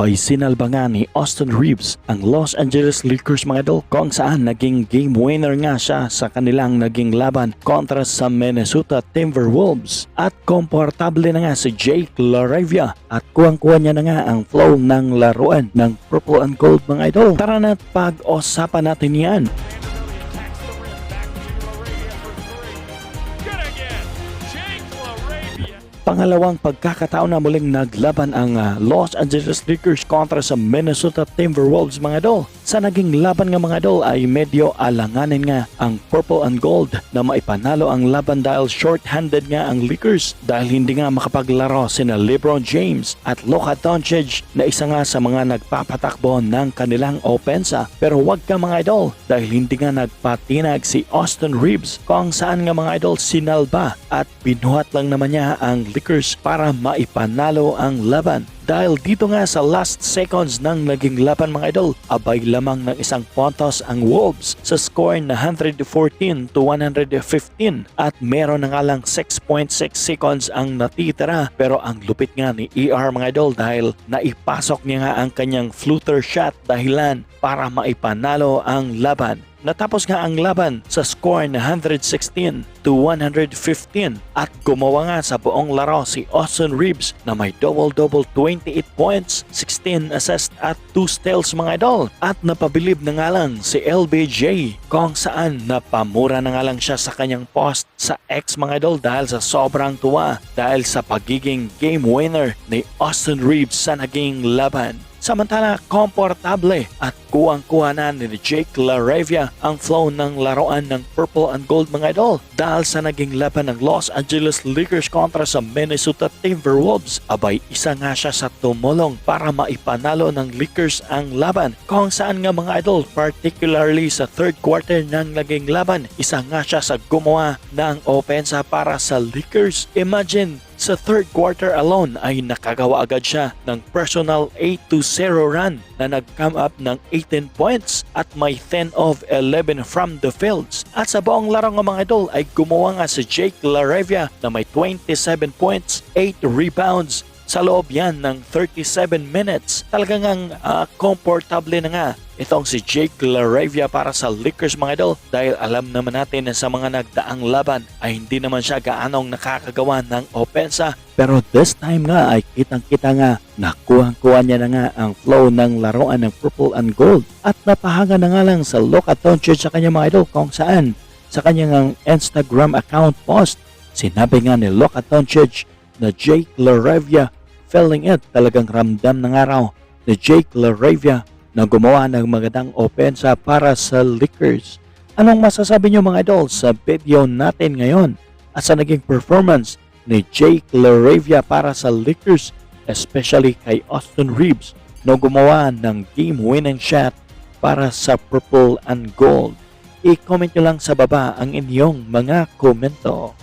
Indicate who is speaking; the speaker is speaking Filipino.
Speaker 1: abay sinalba nga ni Austin Reeves ang Los Angeles Lakers mga idol kung saan naging game winner nga siya sa kanilang naging laban kontra sa Minnesota Timberwolves at komportable na nga si Jake LaRavia at kuwang-kuha niya na nga ang flow ng laruan ng purple and gold mga idol. Tara na't pag-usapan natin yan. Pangalawang pagkakataon na muling naglaban ang ah, Los Angeles Lakers kontra sa Minnesota Timberwolves mga idol. Sa naging laban nga mga idol ay medyo alanganin nga ang purple and gold na maipanalo ang laban dahil short-handed nga ang Lakers dahil hindi nga makapaglaro sina LeBron James at Luka Doncic na isa nga sa mga nagpapatakbo ng kanilang opensa. Pero wag ka mga idol dahil hindi nga nagpatinag si Austin Reeves kung saan nga mga idol sinalba at binuhat lang naman niya ang Lakers para maipanalo ang laban. Dahil dito nga sa last seconds ng naging laban mga idol, abay lamang ng isang pontos ang Wolves sa score na 114 to 115 at meron na nga lang 6.6 seconds ang natitira pero ang lupit nga ni ER mga idol dahil naipasok niya nga ang kanyang fluter shot dahilan para maipanalo ang laban. Natapos nga ang laban sa score na 116 to 115 at gumawa nga sa buong laro si Austin Reeves na may double-double 28 points, 16 assists at 2 steals mga idol. At napabilib na nga lang si LBJ kung saan napamura na nga lang siya sa kanyang post sa X mga idol dahil sa sobrang tuwa dahil sa pagiging game winner ni Austin Reeves sa naging laban. Samantala, komportable at kuwang-kuha na ni Jake LaRavia ang flow ng laruan ng purple and gold mga idol dahil sa naging laban ng Los Angeles Lakers kontra sa Minnesota Timberwolves. Abay, isa nga siya sa tumulong para maipanalo ng Lakers ang laban kung saan nga mga idol, particularly sa third quarter ng naging laban, isa nga siya sa gumawa ng opensa para sa Lakers. Imagine, sa third quarter alone ay nakagawa agad siya ng personal 8-0 run na nag-come up ng 18 points at may 10 of 11 from the fields. At sa buong laro ng mga idol ay gumawa nga si Jake LaRavia na may 27 points, 8 rebounds, sa loob yan ng 37 minutes. Talagang ang ah, komportable na nga itong si Jake LaRavia para sa Lakers mga idol. Dahil alam naman natin na sa mga nagdaang laban ay hindi naman siya gaanong nakakagawa ng opensa. Pero this time nga ay kitang-kita nga nakuha-kuha niya na nga ang flow ng laruan ng purple and gold. At napahanga na nga lang sa Luka Doncic sa kanyang mga idol kung saan sa kanyang ang Instagram account post sinabi nga ni Luka Doncic na Jake LaRavia feeling it talagang ramdam ng araw ni Jake LaRavia na gumawa ng magandang opensa para sa Lakers. Anong masasabi niyo mga idol sa video natin ngayon at sa naging performance ni Jake LaRavia para sa Lakers especially kay Austin Reeves na gumawa ng game-winning shot para sa purple and gold. I-comment nyo lang sa baba ang inyong mga komento.